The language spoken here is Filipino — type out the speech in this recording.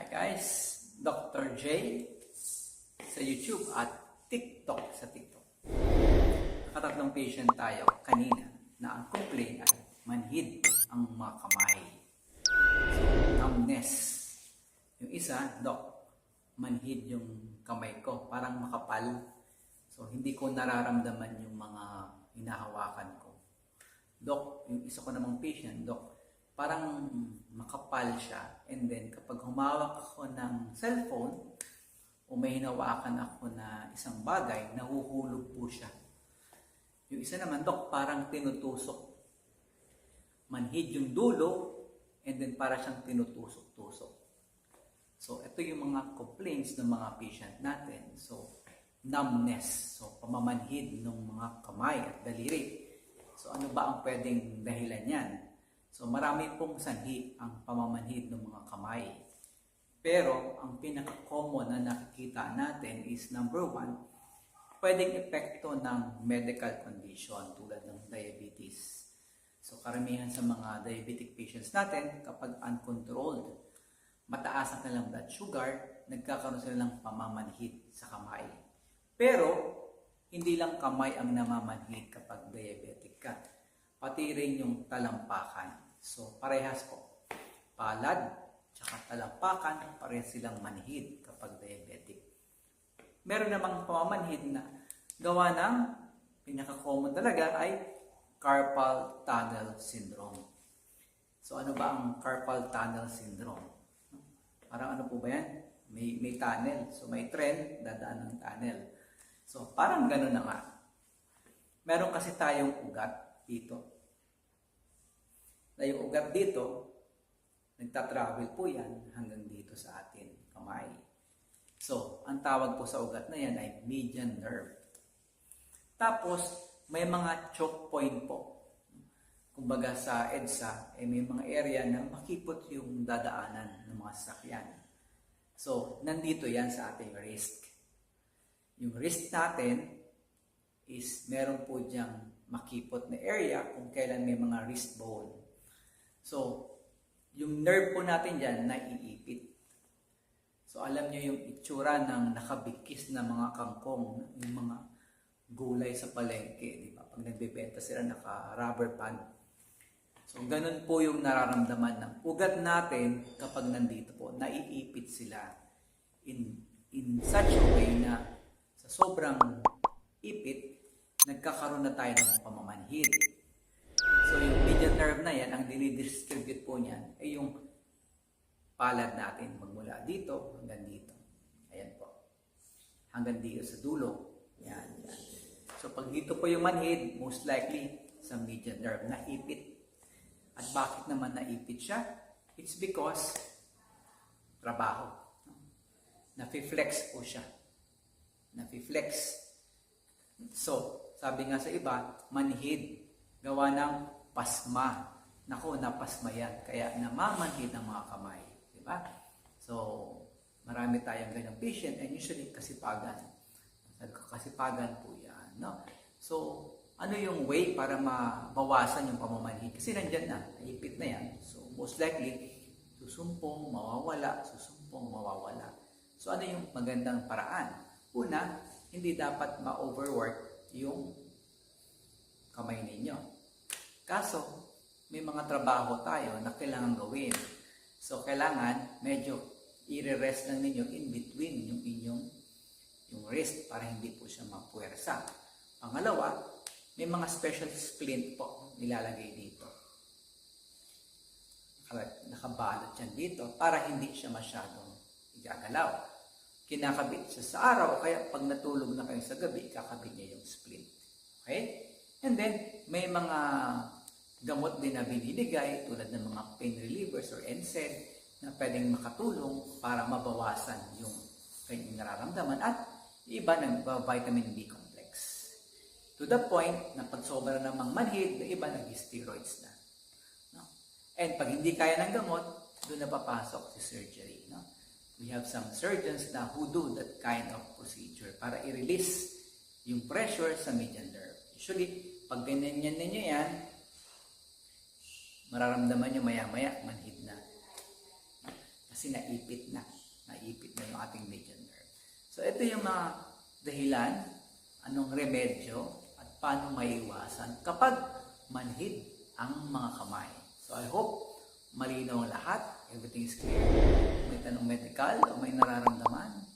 Hi guys, Dr. J sa YouTube at TikTok sa TikTok. Nakatatlong patient tayo kanina na ang complaint ay manhid ang mga kamay. So, numbness. Yung isa, Doc, manhid yung kamay ko. Parang makapal. So, hindi ko nararamdaman yung mga hinahawakan ko. Doc, yung isa ko namang patient, Doc, parang makapal siya. And then, kapag humawak ako ng cellphone, o may hinawakan ako na isang bagay, nahuhulog po siya. Yung isa naman, Dok, parang tinutusok. Manhid yung dulo, and then para siyang tinutusok-tusok. So, ito yung mga complaints ng mga patient natin. So, numbness. So, pamamanhid ng mga kamay at daliri. So, ano ba ang pwedeng dahilan yan? So, marami pong sanhi ang pamamanhid ng mga kamay. Pero, ang pinaka-common na nakikita natin is number one, pwedeng epekto ng medical condition tulad ng diabetes. So, karamihan sa mga diabetic patients natin, kapag uncontrolled, mataas ang kanilang blood sugar, nagkakaroon sila ng pamamanhid sa kamay. Pero, hindi lang kamay ang namamanhid kapag diabetic ka. Pati rin yung talampakan. So, parehas po. Palad, tsaka talampakan, parehas silang manhid kapag diabetic. Meron namang pamamanhid na gawa ng pinaka-common talaga ay carpal tunnel syndrome. So, ano ba ang carpal tunnel syndrome? Parang ano po ba yan? May, may tunnel. So, may trend, dadaan ng tunnel. So, parang gano'n na nga. Meron kasi tayong ugat dito. Na yung ugat dito, nagta-travel po yan hanggang dito sa atin, kamay. So, ang tawag po sa ugat na yan ay median nerve. Tapos, may mga choke point po. Kumbaga sa EDSA, eh, may mga area na makipot yung dadaanan ng mga sasakyan. So, nandito yan sa ating wrist. Yung wrist natin is meron po diyang makipot na area kung kailan may mga wrist bone. So, yung nerve po natin dyan naiipit. So, alam nyo yung itsura ng nakabikis na mga kangkong, yung mga gulay sa palengke, di ba? Pag nagbebenta sila, naka-rubber band. So, ganun po yung nararamdaman ng ugat natin kapag nandito po. Naiipit sila in, in such a way na sa sobrang ipit, nagkakaroon na tayo ng pamamanhid. So, yung median nerve na yan, ang dinidistribute po niyan ay yung palad natin magmula dito hanggang dito. Ayan po. Hanggang dito sa dulo. Yan, yan. So, pag dito po yung manhid, most likely sa median nerve, naipit. At bakit naman naipit siya? It's because trabaho. Nafi-flex po siya. Nafi-flex. So, sabi nga sa iba, manhid. Gawa ng pasma. Nako, napasma yan. Kaya namamanhid ang mga kamay. Di ba? So, marami tayong ganyang patient and usually kasipagan. Kasipagan po yan. No? So, ano yung way para mabawasan yung pamamanhid? Kasi nandyan na, naipit na yan. So, most likely, susumpong, mawawala, susumpong, mawawala. So, ano yung magandang paraan? Una, hindi dapat ma-overwork yung kamay ninyo. Kaso, may mga trabaho tayo na kailangan gawin. So, kailangan medyo i-rest lang ninyo in between yung inyong yung wrist para hindi po siya mapuwersa. Pangalawa, may mga special splint po nilalagay dito. Naka- Nakabalot yan dito para hindi siya masyadong igagalaw. Kinakabit siya sa araw kaya pag natulog na kayo sa gabi, kakabit niya yung splint. Okay? And then, may mga gamot din na binibigay tulad ng mga pain relievers or NSAID na pwedeng makatulong para mabawasan yung kanyang nararamdaman at iba nagba-vitamin B complex. To the point na pag sobra namang manhid, iba nag-steroids na. No? And pag hindi kaya ng gamot, doon na papasok si surgery we have some surgeons na who do that kind of procedure para i-release yung pressure sa median nerve. Usually, pag ganyan yan ninyo yan, mararamdaman nyo maya-maya, manhid na. Kasi naipit na. Naipit na yung ating median nerve. So, ito yung mga dahilan, anong remedyo, at paano maiwasan kapag manhid ang mga kamay. So, I hope malinaw lahat, everything is clear, may tanong medical o may nararamdaman,